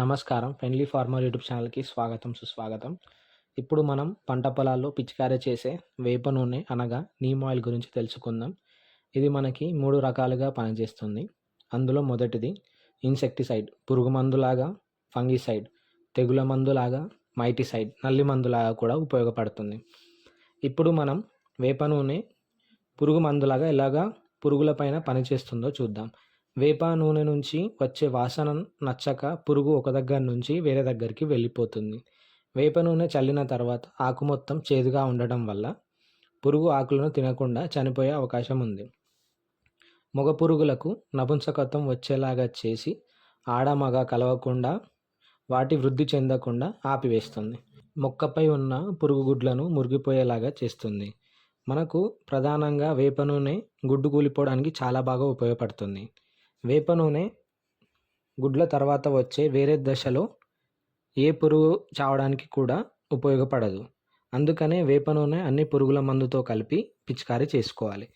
నమస్కారం. Friendly farmer YouTube ఛానల్కి స్వాగతం సుస్వాగతం. ఇప్పుడు మనం పంట పొలాల్లో పిచికారీ చేసే వేప నూనె అనగా నీమ్ ఆయిల్ గురించి తెలుసుకుందాం. ఇది మనకి మూడు రకాలుగా పనిచేస్తుంది. అందులో మొదటిది ఇన్సెక్టిసైడ్ పురుగు మందులాగా ఫంగిసైడ్ తెగుల మందులాగా మైటిసైడ్ నల్లి మందులాగా కూడా ఉపయోగపడుతుంది. ఇప్పుడు మనం వేప నూనె పురుగు మందులాగా ఎలాగా పురుగులపైన పనిచేస్తుందో చూద్దాం. వేప నూనె నుంచి వచ్చే వాసన నచ్చక పురుగు ఒక దగ్గర నుంచి వేరే దగ్గరికి వెళ్ళిపోతుంది. వేప నూనె చల్లిన తర్వాత ఆకు మొత్తం చేదుగా ఉండటం వల్ల పురుగు ఆకులను తినకుండా చనిపోయే అవకాశం ఉంది. మగ పురుగులకు నపుంసకత్వం వచ్చేలాగా చేసి ఆడ మగ కలవకుండా వాటి వృద్ధి చెందకుండా ఆపివేస్తుంది. మొక్కపై ఉన్న పురుగు గుడ్లను మురిగిపోయేలాగా చేస్తుంది. మనకు ప్రధానంగా వేప నూనె గుడ్డు కూలిపోవడానికి చాలా బాగా ఉపయోగపడుతుంది. వేప నూనె గుడ్ల తర్వాత వచ్చే వేరే దశలో ఏ పురుగు చావడానికి కూడా ఉపయోగపడదు. అందుకనే వేప నూనె అన్ని పురుగుల మందుతో కలిపి పిచికారీ చేసుకోవాలి.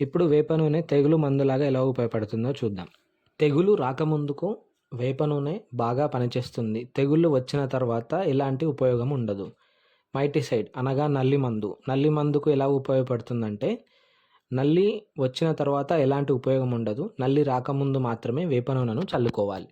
ఇప్పుడు వేప నూనె తెగులు మందులాగా ఎలా ఉపయోగపడుతుందో చూద్దాం. తెగులు రాకముందుకు వేప నూనె బాగా పనిచేస్తుంది. తెగుళ్ళు వచ్చిన తర్వాత ఎలాంటి ఉపయోగం ఉండదు. మైటిసైడ్ అనగా నల్లి మందు. నల్లి మందుకు ఎలా ఉపయోగపడుతుందంటే నల్లి వచ్చిన తర్వాత ఎలాంటి ఉపయోగం ఉండదు నల్లి రాకముందు మాత్రమే వేప నూనెను చల్లుకోవాలి.